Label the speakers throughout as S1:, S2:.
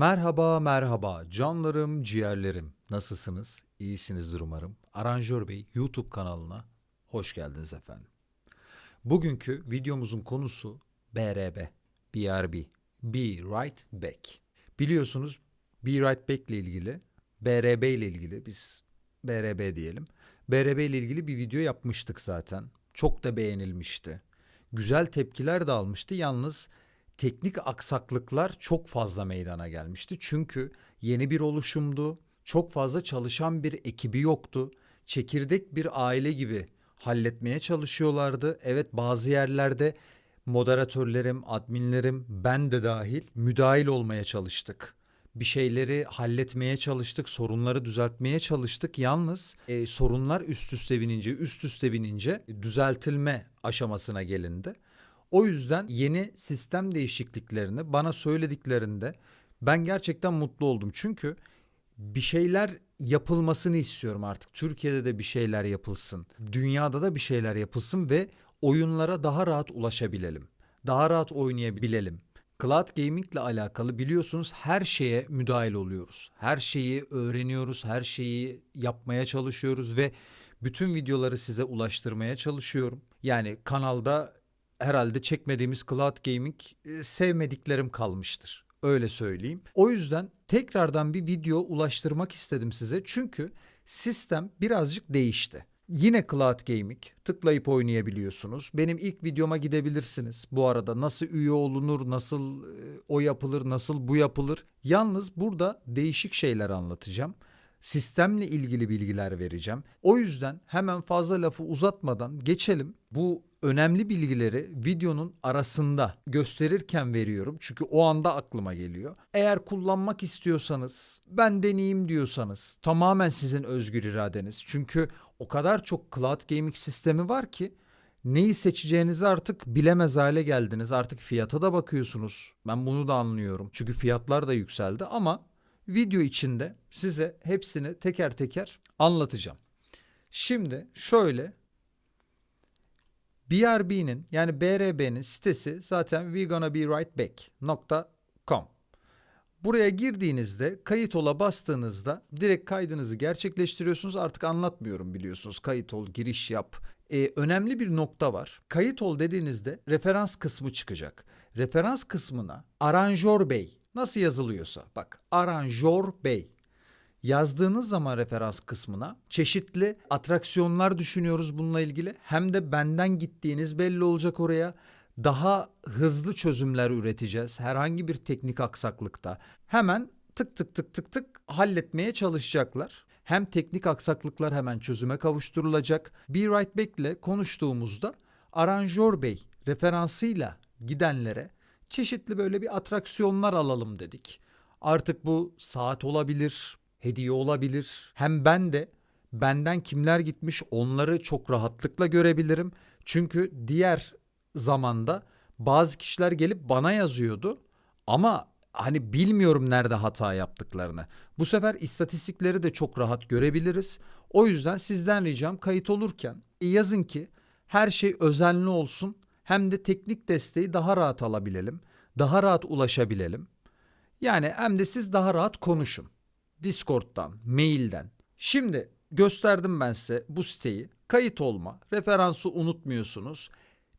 S1: Merhaba merhaba canlarım ciğerlerim nasılsınız? İyisinizdir umarım. Aranjör Bey YouTube kanalına hoş geldiniz efendim. Bugünkü videomuzun konusu BRB, BRB, Be Right Back. Biliyorsunuz Be Right Back ile ilgili, BRB ile ilgili biz BRB diyelim. BRB ile ilgili bir video yapmıştık zaten. Çok da beğenilmişti. Güzel tepkiler de almıştı. Yalnız teknik aksaklıklar çok fazla meydana gelmişti. Çünkü yeni bir oluşumdu. Çok fazla çalışan bir ekibi yoktu. Çekirdek bir aile gibi halletmeye çalışıyorlardı. Evet bazı yerlerde moderatörlerim, adminlerim, ben de dahil müdahil olmaya çalıştık. Bir şeyleri halletmeye çalıştık, sorunları düzeltmeye çalıştık. Yalnız e, sorunlar üst üste binince, üst üste binince düzeltilme aşamasına gelindi. O yüzden yeni sistem değişikliklerini bana söylediklerinde ben gerçekten mutlu oldum. Çünkü bir şeyler yapılmasını istiyorum artık. Türkiye'de de bir şeyler yapılsın. Dünyada da bir şeyler yapılsın ve oyunlara daha rahat ulaşabilelim. Daha rahat oynayabilelim. Cloud Gaming ile alakalı biliyorsunuz her şeye müdahil oluyoruz. Her şeyi öğreniyoruz, her şeyi yapmaya çalışıyoruz ve bütün videoları size ulaştırmaya çalışıyorum. Yani kanalda herhalde çekmediğimiz Cloud Gaming e, sevmediklerim kalmıştır. Öyle söyleyeyim. O yüzden tekrardan bir video ulaştırmak istedim size. Çünkü sistem birazcık değişti. Yine Cloud Gaming tıklayıp oynayabiliyorsunuz. Benim ilk videoma gidebilirsiniz. Bu arada nasıl üye olunur, nasıl e, o yapılır, nasıl bu yapılır. Yalnız burada değişik şeyler anlatacağım. Sistemle ilgili bilgiler vereceğim. O yüzden hemen fazla lafı uzatmadan geçelim. Bu önemli bilgileri videonun arasında gösterirken veriyorum. Çünkü o anda aklıma geliyor. Eğer kullanmak istiyorsanız, ben deneyeyim diyorsanız tamamen sizin özgür iradeniz. Çünkü o kadar çok cloud gaming sistemi var ki neyi seçeceğinizi artık bilemez hale geldiniz. Artık fiyata da bakıyorsunuz. Ben bunu da anlıyorum. Çünkü fiyatlar da yükseldi ama video içinde size hepsini teker teker anlatacağım. Şimdi şöyle BRB'nin yani BRB'nin sitesi zaten we gonna be right back.com. Buraya girdiğinizde kayıt ola bastığınızda direkt kaydınızı gerçekleştiriyorsunuz. Artık anlatmıyorum biliyorsunuz. Kayıt ol, giriş yap. Ee, önemli bir nokta var. Kayıt ol dediğinizde referans kısmı çıkacak. Referans kısmına aranjör bey nasıl yazılıyorsa bak aranjör bey Yazdığınız zaman referans kısmına çeşitli atraksiyonlar düşünüyoruz bununla ilgili. Hem de benden gittiğiniz belli olacak oraya. Daha hızlı çözümler üreteceğiz. Herhangi bir teknik aksaklıkta hemen tık tık tık tık tık halletmeye çalışacaklar. Hem teknik aksaklıklar hemen çözüme kavuşturulacak. Be Right Back ile konuştuğumuzda aranjör bey referansıyla gidenlere çeşitli böyle bir atraksiyonlar alalım dedik. Artık bu saat olabilir, hediye olabilir. Hem ben de benden kimler gitmiş onları çok rahatlıkla görebilirim. Çünkü diğer zamanda bazı kişiler gelip bana yazıyordu ama hani bilmiyorum nerede hata yaptıklarını. Bu sefer istatistikleri de çok rahat görebiliriz. O yüzden sizden ricam kayıt olurken yazın ki her şey özenli olsun hem de teknik desteği daha rahat alabilelim. Daha rahat ulaşabilelim. Yani hem de siz daha rahat konuşun. Discord'dan, mailden. Şimdi gösterdim ben size bu siteyi. Kayıt olma, referansı unutmuyorsunuz.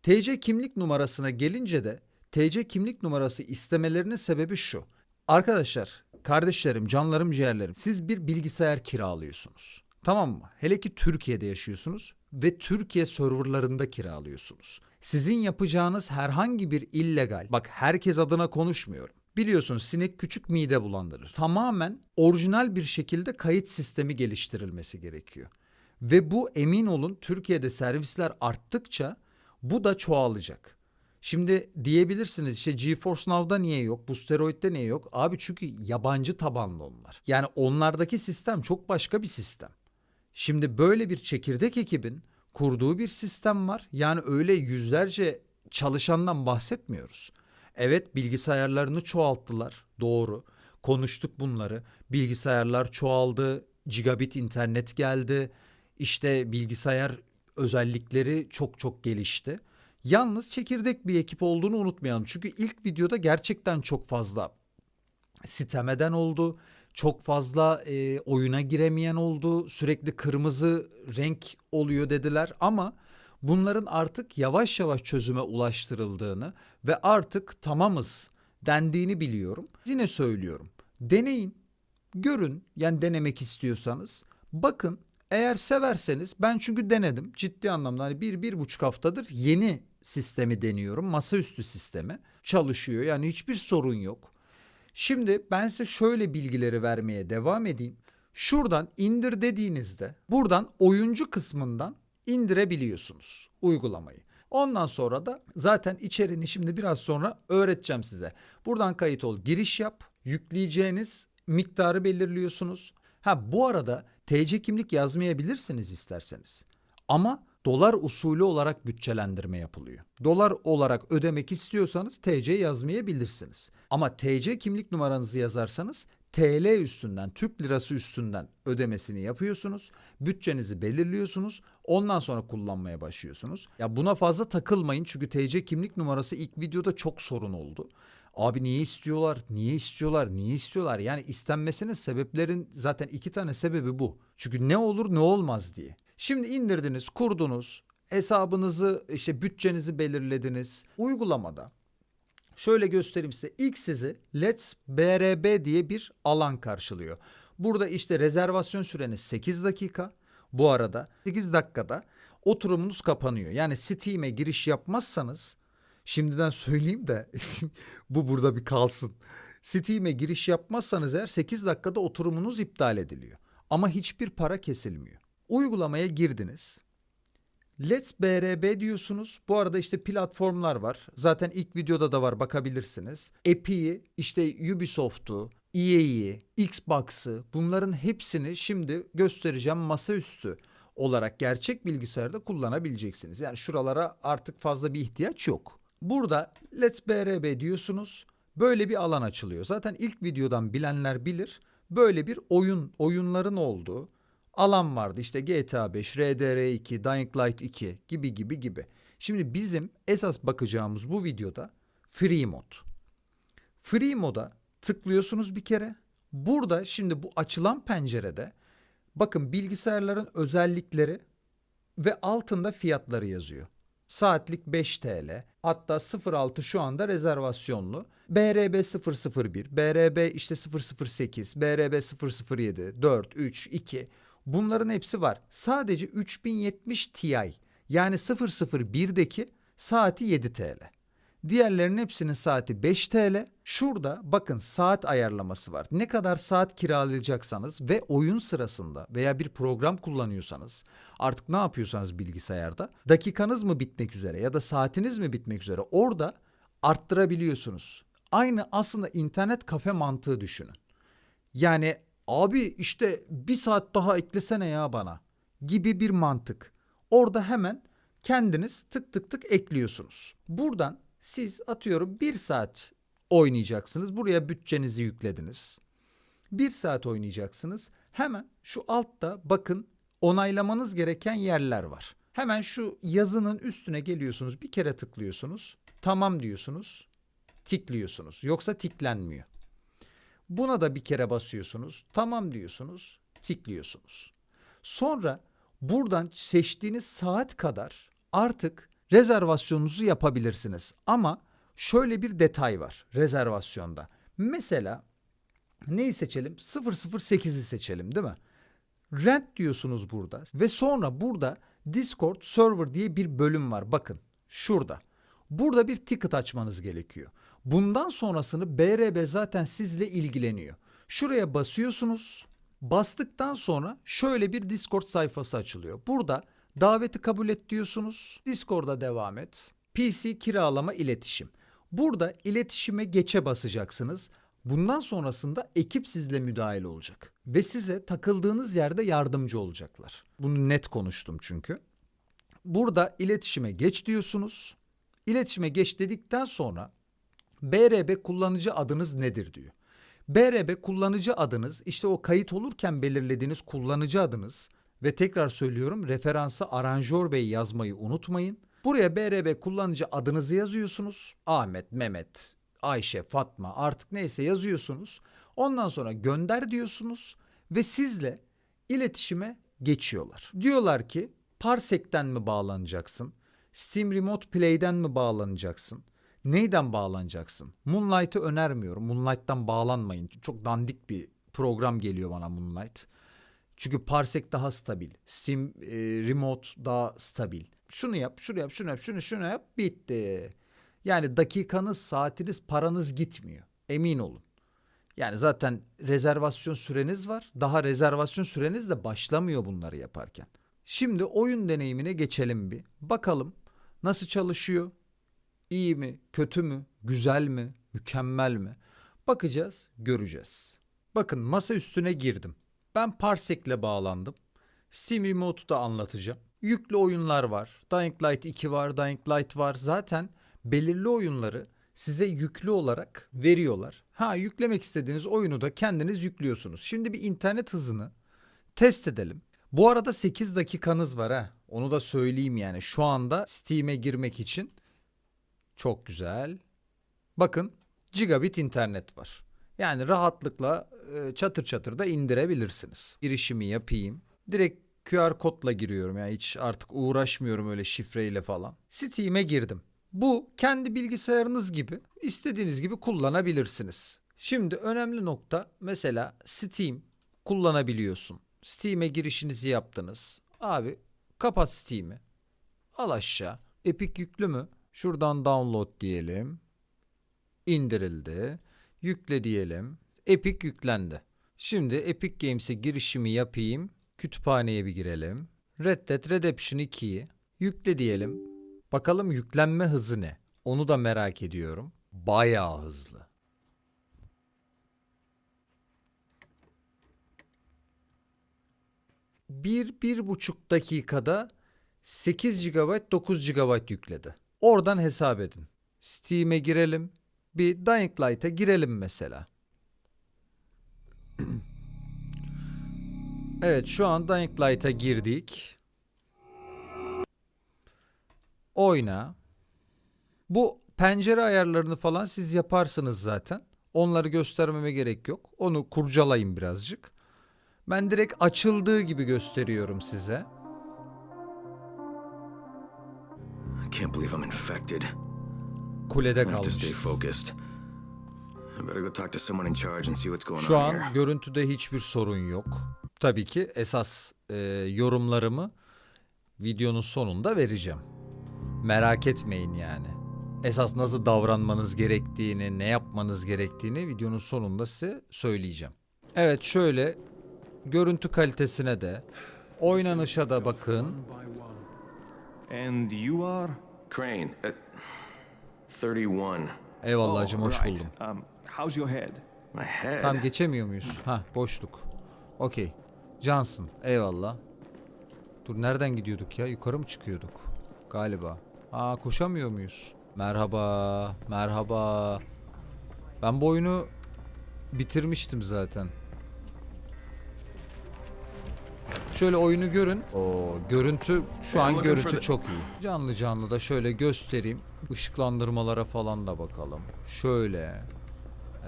S1: TC kimlik numarasına gelince de TC kimlik numarası istemelerinin sebebi şu. Arkadaşlar, kardeşlerim, canlarım, ciğerlerim siz bir bilgisayar kiralıyorsunuz. Tamam mı? Hele ki Türkiye'de yaşıyorsunuz ve Türkiye serverlarında kiralıyorsunuz. Sizin yapacağınız herhangi bir illegal, bak herkes adına konuşmuyorum. Biliyorsun sinek küçük mide bulandırır. Tamamen orijinal bir şekilde kayıt sistemi geliştirilmesi gerekiyor. Ve bu emin olun Türkiye'de servisler arttıkça bu da çoğalacak. Şimdi diyebilirsiniz işte GeForce Now'da niye yok, bu steroidde niye yok? Abi çünkü yabancı tabanlı onlar. Yani onlardaki sistem çok başka bir sistem. Şimdi böyle bir çekirdek ekibin kurduğu bir sistem var. Yani öyle yüzlerce çalışandan bahsetmiyoruz. Evet bilgisayarlarını çoğalttılar. Doğru. Konuştuk bunları. Bilgisayarlar çoğaldı. Gigabit internet geldi. İşte bilgisayar özellikleri çok çok gelişti. Yalnız çekirdek bir ekip olduğunu unutmayalım. Çünkü ilk videoda gerçekten çok fazla sitemeden oldu. Çok fazla e, oyuna giremeyen oldu. Sürekli kırmızı renk oluyor dediler ama bunların artık yavaş yavaş çözüme ulaştırıldığını ve artık tamamız dendiğini biliyorum. Yine söylüyorum. Deneyin, görün yani denemek istiyorsanız. Bakın eğer severseniz ben çünkü denedim ciddi anlamda hani bir, bir buçuk haftadır yeni sistemi deniyorum. Masaüstü sistemi çalışıyor yani hiçbir sorun yok. Şimdi ben size şöyle bilgileri vermeye devam edeyim. Şuradan indir dediğinizde buradan oyuncu kısmından indirebiliyorsunuz uygulamayı. Ondan sonra da zaten içeriğini şimdi biraz sonra öğreteceğim size. Buradan kayıt ol, giriş yap, yükleyeceğiniz miktarı belirliyorsunuz. Ha bu arada TC kimlik yazmayabilirsiniz isterseniz. Ama dolar usulü olarak bütçelendirme yapılıyor. Dolar olarak ödemek istiyorsanız TC yazmayabilirsiniz. Ama TC kimlik numaranızı yazarsanız TL üstünden, Türk lirası üstünden ödemesini yapıyorsunuz. Bütçenizi belirliyorsunuz. Ondan sonra kullanmaya başlıyorsunuz. Ya buna fazla takılmayın çünkü TC kimlik numarası ilk videoda çok sorun oldu. Abi niye istiyorlar? Niye istiyorlar? Niye istiyorlar? Yani istenmesinin sebeplerin zaten iki tane sebebi bu. Çünkü ne olur ne olmaz diye. Şimdi indirdiniz, kurdunuz, hesabınızı işte bütçenizi belirlediniz. Uygulamada şöyle göstereyim size. İlk sizi Let's BRB diye bir alan karşılıyor. Burada işte rezervasyon süreniz 8 dakika. Bu arada 8 dakikada oturumunuz kapanıyor. Yani Steam'e giriş yapmazsanız şimdiden söyleyeyim de bu burada bir kalsın. Steam'e giriş yapmazsanız eğer 8 dakikada oturumunuz iptal ediliyor. Ama hiçbir para kesilmiyor. Uygulamaya girdiniz. Let's BRB diyorsunuz. Bu arada işte platformlar var. Zaten ilk videoda da var bakabilirsiniz. Epic'i, işte Ubisoft'u, EA'yi, Xbox'ı bunların hepsini şimdi göstereceğim masaüstü olarak gerçek bilgisayarda kullanabileceksiniz. Yani şuralara artık fazla bir ihtiyaç yok. Burada Let's BRB diyorsunuz. Böyle bir alan açılıyor. Zaten ilk videodan bilenler bilir. Böyle bir oyun, oyunların olduğu alan vardı. İşte GTA 5, RDR2, Dying Light 2 gibi gibi gibi. Şimdi bizim esas bakacağımız bu videoda Free Mod. Free Mod'a tıklıyorsunuz bir kere. Burada şimdi bu açılan pencerede bakın bilgisayarların özellikleri ve altında fiyatları yazıyor. Saatlik 5 TL. Hatta 06 şu anda rezervasyonlu. BRB 001, BRB işte 008, BRB 007, 4, 3, 2. Bunların hepsi var. Sadece 3070 Ti yani 001'deki saati 7 TL. Diğerlerinin hepsinin saati 5 TL. Şurada bakın saat ayarlaması var. Ne kadar saat kiralayacaksanız ve oyun sırasında veya bir program kullanıyorsanız artık ne yapıyorsanız bilgisayarda dakikanız mı bitmek üzere ya da saatiniz mi bitmek üzere orada arttırabiliyorsunuz. Aynı aslında internet kafe mantığı düşünün. Yani abi işte bir saat daha eklesene ya bana gibi bir mantık. Orada hemen kendiniz tık tık tık ekliyorsunuz. Buradan siz atıyorum bir saat oynayacaksınız. Buraya bütçenizi yüklediniz. Bir saat oynayacaksınız. Hemen şu altta bakın onaylamanız gereken yerler var. Hemen şu yazının üstüne geliyorsunuz. Bir kere tıklıyorsunuz. Tamam diyorsunuz. Tikliyorsunuz. Yoksa tiklenmiyor. Buna da bir kere basıyorsunuz. Tamam diyorsunuz. Tikliyorsunuz. Sonra buradan seçtiğiniz saat kadar artık rezervasyonunuzu yapabilirsiniz. Ama şöyle bir detay var rezervasyonda. Mesela neyi seçelim? 008'i seçelim değil mi? Rent diyorsunuz burada ve sonra burada Discord server diye bir bölüm var. Bakın şurada. Burada bir ticket açmanız gerekiyor. Bundan sonrasını BRB zaten sizle ilgileniyor. Şuraya basıyorsunuz. Bastıktan sonra şöyle bir Discord sayfası açılıyor. Burada daveti kabul et diyorsunuz. Discord'a devam et. PC kiralama iletişim. Burada iletişime geçe basacaksınız. Bundan sonrasında ekip sizle müdahil olacak ve size takıldığınız yerde yardımcı olacaklar. Bunu net konuştum çünkü. Burada iletişime geç diyorsunuz. İletişime geç dedikten sonra BRB kullanıcı adınız nedir diyor. BRB kullanıcı adınız işte o kayıt olurken belirlediğiniz kullanıcı adınız ve tekrar söylüyorum referansı aranjör bey yazmayı unutmayın. Buraya BRB kullanıcı adınızı yazıyorsunuz. Ahmet, Mehmet, Ayşe, Fatma artık neyse yazıyorsunuz. Ondan sonra gönder diyorsunuz ve sizle iletişime geçiyorlar. Diyorlar ki Parsek'ten mi bağlanacaksın? Steam Remote Play'den mi bağlanacaksın? Neyden bağlanacaksın? Moonlight'ı önermiyorum. Moonlight'tan bağlanmayın. Çok dandik bir program geliyor bana Moonlight. Çünkü Parsec daha stabil. Steam e, Remote daha stabil. Şunu yap, şunu yap, şunu yap, şunu şunu yap, bitti. Yani dakikanız, saatiniz, paranız gitmiyor. Emin olun. Yani zaten rezervasyon süreniz var. Daha rezervasyon süreniz de başlamıyor bunları yaparken. Şimdi oyun deneyimine geçelim bir. Bakalım nasıl çalışıyor? İyi mi, kötü mü, güzel mi, mükemmel mi? Bakacağız, göreceğiz. Bakın masa üstüne girdim. Ben Parsek'le bağlandım. Steam Remote'u da anlatacağım. Yüklü oyunlar var. Dying Light 2 var, Dying Light var. Zaten belirli oyunları size yüklü olarak veriyorlar. Ha yüklemek istediğiniz oyunu da kendiniz yüklüyorsunuz. Şimdi bir internet hızını test edelim. Bu arada 8 dakikanız var ha. Onu da söyleyeyim yani. Şu anda Steam'e girmek için çok güzel. Bakın gigabit internet var. Yani rahatlıkla e, çatır çatır da indirebilirsiniz. Girişimi yapayım. Direkt QR kodla giriyorum. Yani hiç artık uğraşmıyorum öyle şifreyle falan. Steam'e girdim. Bu kendi bilgisayarınız gibi istediğiniz gibi kullanabilirsiniz. Şimdi önemli nokta mesela Steam kullanabiliyorsun. Steam'e girişinizi yaptınız. Abi kapat Steam'i. Al aşağı. Epic yüklü mü? Şuradan download diyelim. İndirildi. Yükle diyelim. Epic yüklendi. Şimdi Epic Games'e girişimi yapayım. Kütüphaneye bir girelim. Red Dead Redemption 2'yi yükle diyelim. Bakalım yüklenme hızı ne? Onu da merak ediyorum. Bayağı hızlı. Bir, bir buçuk dakikada 8 GB 9 GB yükledi. Oradan hesap edin. Steam'e girelim. Bir Dying Light'a girelim mesela. evet şu an Dying Light'a girdik. Oyna. Bu pencere ayarlarını falan siz yaparsınız zaten. Onları göstermeme gerek yok. Onu kurcalayın birazcık. Ben direkt açıldığı gibi gösteriyorum size.
S2: Can't believe I'm infected.
S1: Kulede kalmışız.
S2: focused. I better go talk to someone in charge and see what's going
S1: Şu an görüntüde hiçbir sorun yok. Tabii ki esas e, yorumlarımı videonun sonunda vereceğim. Merak etmeyin yani. Esas nasıl davranmanız gerektiğini, ne yapmanız gerektiğini videonun sonunda size söyleyeceğim. Evet şöyle görüntü kalitesine de oynanışa da bakın.
S3: And you are?
S2: Crane, uh, 31.
S1: Eyvallah
S3: Oh,
S1: hacım hoş buldum.
S3: Um, how's your head?
S2: My head.
S1: Tam geçemiyor muyuz? Ha boşluk. Okey. Johnson. Eyvallah. Dur nereden gidiyorduk ya? Yukarı mı çıkıyorduk? Galiba. Aa koşamıyor muyuz? Merhaba. Merhaba. Ben bu oyunu bitirmiştim zaten. Şöyle oyunu görün. O görüntü şu an görüntü çok iyi. Canlı canlı da şöyle göstereyim. Işıklandırmalara falan da bakalım. Şöyle.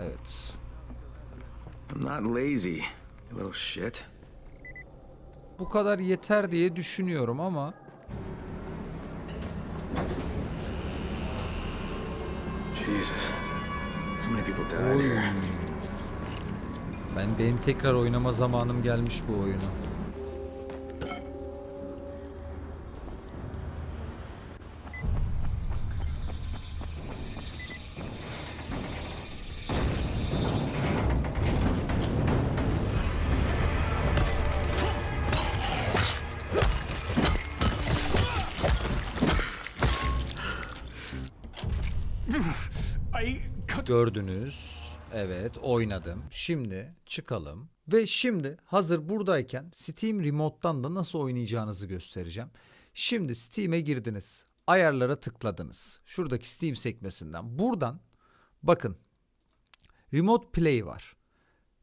S1: Evet.
S2: I'm not lazy, little shit.
S1: bu kadar yeter diye düşünüyorum ama
S2: Jesus. How many people died here?
S1: ben benim tekrar oynama zamanım gelmiş bu oyunu. Gördünüz. Evet oynadım. Şimdi çıkalım. Ve şimdi hazır buradayken Steam Remote'dan da nasıl oynayacağınızı göstereceğim. Şimdi Steam'e girdiniz. Ayarlara tıkladınız. Şuradaki Steam sekmesinden. Buradan bakın Remote Play var.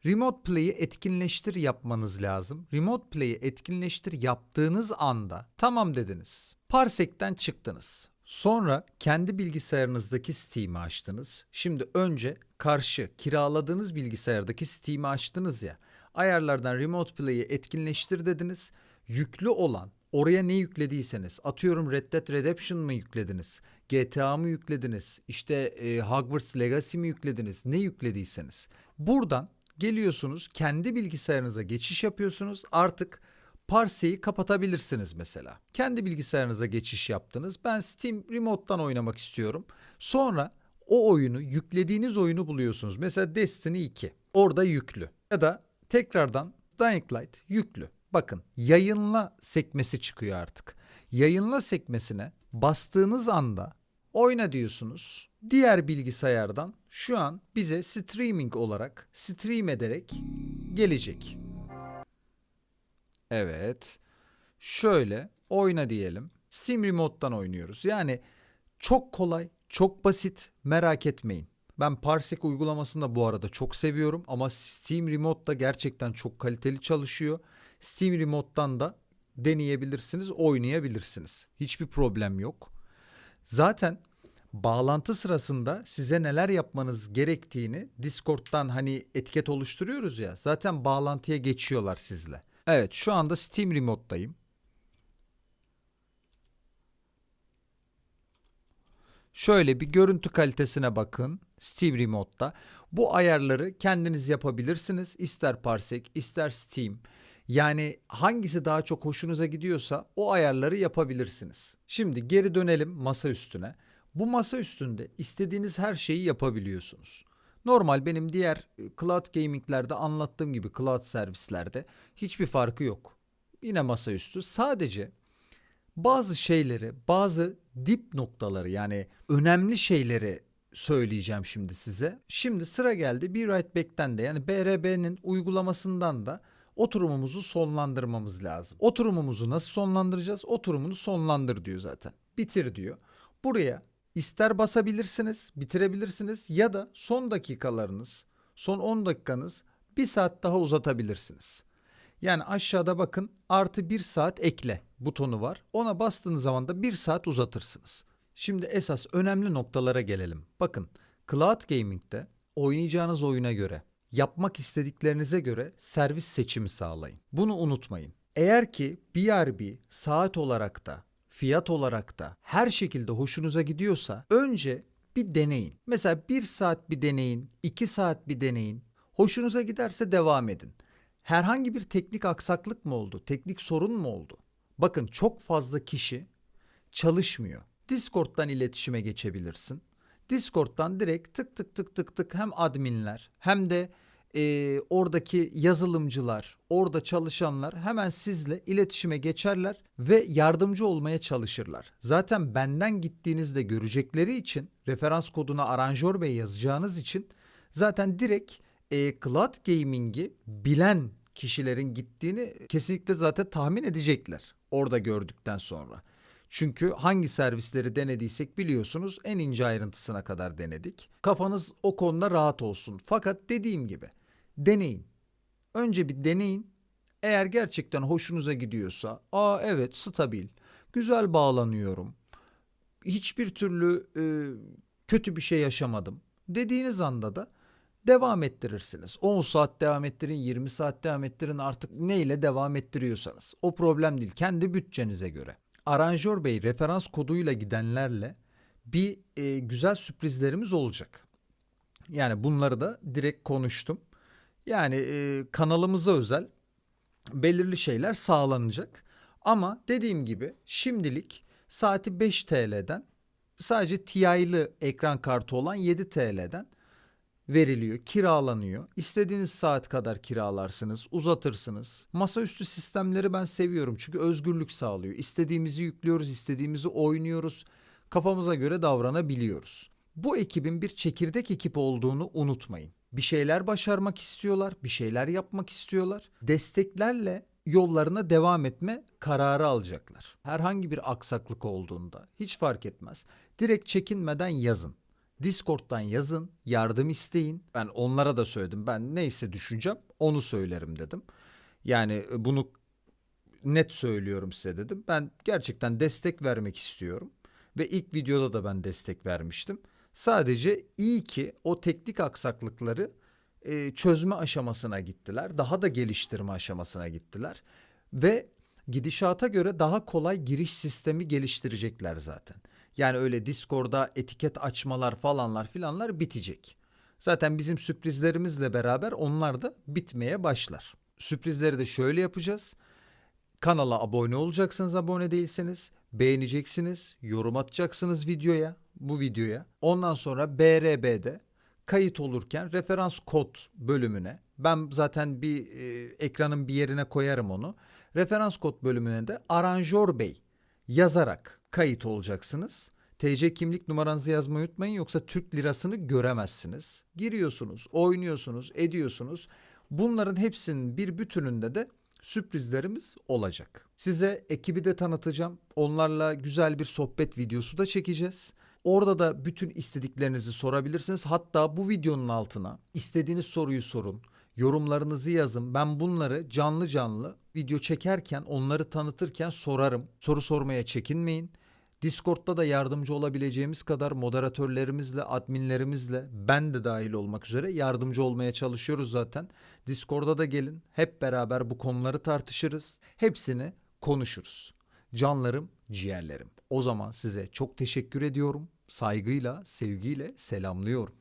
S1: Remote Play'i etkinleştir yapmanız lazım. Remote Play'i etkinleştir yaptığınız anda tamam dediniz. Parsek'ten çıktınız. Sonra kendi bilgisayarınızdaki Steam'i açtınız. Şimdi önce karşı kiraladığınız bilgisayardaki Steam'i açtınız ya. Ayarlardan Remote Play'i etkinleştir dediniz. Yüklü olan oraya ne yüklediyseniz atıyorum Red Dead Redemption mı yüklediniz? GTA mı yüklediniz? İşte e, Hogwarts Legacy mi yüklediniz? Ne yüklediyseniz. Buradan geliyorsunuz kendi bilgisayarınıza geçiş yapıyorsunuz. Artık Parse'yi kapatabilirsiniz mesela. Kendi bilgisayarınıza geçiş yaptınız. Ben Steam Remote'dan oynamak istiyorum. Sonra o oyunu, yüklediğiniz oyunu buluyorsunuz. Mesela Destiny 2. Orada yüklü. Ya da tekrardan Dying Light yüklü. Bakın yayınla sekmesi çıkıyor artık. Yayınla sekmesine bastığınız anda oyna diyorsunuz. Diğer bilgisayardan şu an bize streaming olarak stream ederek gelecek. Evet. Şöyle oyna diyelim. Steam Remote'dan oynuyoruz. Yani çok kolay, çok basit. Merak etmeyin. Ben Parsec uygulamasını da bu arada çok seviyorum ama Steam Remote'da gerçekten çok kaliteli çalışıyor. Steam Remote'dan da deneyebilirsiniz, oynayabilirsiniz. Hiçbir problem yok. Zaten bağlantı sırasında size neler yapmanız gerektiğini Discord'dan hani etiket oluşturuyoruz ya. Zaten bağlantıya geçiyorlar sizle. Evet, şu anda Steam Remote'dayım. Şöyle bir görüntü kalitesine bakın Steam Remote'da. Bu ayarları kendiniz yapabilirsiniz. İster Parsec, ister Steam. Yani hangisi daha çok hoşunuza gidiyorsa o ayarları yapabilirsiniz. Şimdi geri dönelim masa üstüne. Bu masa üstünde istediğiniz her şeyi yapabiliyorsunuz. Normal benim diğer cloud gaming'lerde anlattığım gibi cloud servislerde hiçbir farkı yok. Yine masaüstü. Sadece bazı şeyleri, bazı dip noktaları yani önemli şeyleri söyleyeceğim şimdi size. Şimdi sıra geldi Be Right Back'ten de yani BRB'nin uygulamasından da oturumumuzu sonlandırmamız lazım. Oturumumuzu nasıl sonlandıracağız? Oturumunu sonlandır diyor zaten. Bitir diyor. Buraya ister basabilirsiniz, bitirebilirsiniz ya da son dakikalarınız, son 10 dakikanız bir saat daha uzatabilirsiniz. Yani aşağıda bakın artı bir saat ekle butonu var. Ona bastığınız zaman da bir saat uzatırsınız. Şimdi esas önemli noktalara gelelim. Bakın Cloud Gaming'de oynayacağınız oyuna göre, yapmak istediklerinize göre servis seçimi sağlayın. Bunu unutmayın. Eğer ki BRB saat olarak da, fiyat olarak da her şekilde hoşunuza gidiyorsa önce bir deneyin. Mesela bir saat bir deneyin, iki saat bir deneyin. Hoşunuza giderse devam edin. Herhangi bir teknik aksaklık mı oldu? Teknik sorun mu oldu? Bakın çok fazla kişi çalışmıyor. Discord'dan iletişime geçebilirsin. Discord'dan direkt tık tık tık tık tık hem adminler hem de e, oradaki yazılımcılar, orada çalışanlar hemen sizle iletişime geçerler ve yardımcı olmaya çalışırlar. Zaten benden gittiğinizde görecekleri için referans koduna aranjör bey yazacağınız için zaten direkt e, Cloud Gaming'i bilen kişilerin gittiğini kesinlikle zaten tahmin edecekler orada gördükten sonra. Çünkü hangi servisleri denediysek biliyorsunuz en ince ayrıntısına kadar denedik. Kafanız o konuda rahat olsun. Fakat dediğim gibi deneyin. Önce bir deneyin. Eğer gerçekten hoşunuza gidiyorsa, aa evet stabil, güzel bağlanıyorum. Hiçbir türlü e, kötü bir şey yaşamadım dediğiniz anda da devam ettirirsiniz. 10 saat devam ettirin, 20 saat devam ettirin artık neyle devam ettiriyorsanız. O problem değil. Kendi bütçenize göre. Aranjör Bey referans koduyla gidenlerle bir e, güzel sürprizlerimiz olacak. Yani bunları da direkt konuştum. Yani e, kanalımıza özel belirli şeyler sağlanacak. Ama dediğim gibi şimdilik saati 5 TL'den sadece TI'lı ekran kartı olan 7 TL'den veriliyor, kiralanıyor. İstediğiniz saat kadar kiralarsınız, uzatırsınız. Masaüstü sistemleri ben seviyorum çünkü özgürlük sağlıyor. İstediğimizi yüklüyoruz, istediğimizi oynuyoruz. Kafamıza göre davranabiliyoruz. Bu ekibin bir çekirdek ekip olduğunu unutmayın. Bir şeyler başarmak istiyorlar, bir şeyler yapmak istiyorlar. Desteklerle yollarına devam etme kararı alacaklar. Herhangi bir aksaklık olduğunda hiç fark etmez. Direkt çekinmeden yazın. Discord'dan yazın, yardım isteyin. Ben onlara da söyledim. Ben neyse düşüneceğim onu söylerim dedim. Yani e, bunu net söylüyorum size dedim. Ben gerçekten destek vermek istiyorum. Ve ilk videoda da ben destek vermiştim. Sadece iyi ki o teknik aksaklıkları e, çözme aşamasına gittiler. Daha da geliştirme aşamasına gittiler. Ve gidişata göre daha kolay giriş sistemi geliştirecekler zaten. Yani öyle Discord'da etiket açmalar falanlar filanlar bitecek. Zaten bizim sürprizlerimizle beraber onlar da bitmeye başlar. Sürprizleri de şöyle yapacağız. Kanala abone olacaksınız abone değilseniz. Beğeneceksiniz, yorum atacaksınız videoya, bu videoya. Ondan sonra BRB'de kayıt olurken referans kod bölümüne ben zaten bir e, ekranın bir yerine koyarım onu. Referans kod bölümüne de aranjör bey yazarak kayıt olacaksınız. TC kimlik numaranızı yazmayı unutmayın yoksa Türk lirasını göremezsiniz. Giriyorsunuz, oynuyorsunuz, ediyorsunuz. Bunların hepsinin bir bütününde de sürprizlerimiz olacak. Size ekibi de tanıtacağım. Onlarla güzel bir sohbet videosu da çekeceğiz. Orada da bütün istediklerinizi sorabilirsiniz. Hatta bu videonun altına istediğiniz soruyu sorun. Yorumlarınızı yazın. Ben bunları canlı canlı video çekerken, onları tanıtırken sorarım. Soru sormaya çekinmeyin. Discord'da da yardımcı olabileceğimiz kadar moderatörlerimizle, adminlerimizle ben de dahil olmak üzere yardımcı olmaya çalışıyoruz zaten. Discord'a da gelin. Hep beraber bu konuları tartışırız. Hepsini konuşuruz. Canlarım, ciğerlerim. O zaman size çok teşekkür ediyorum. Saygıyla, sevgiyle selamlıyorum.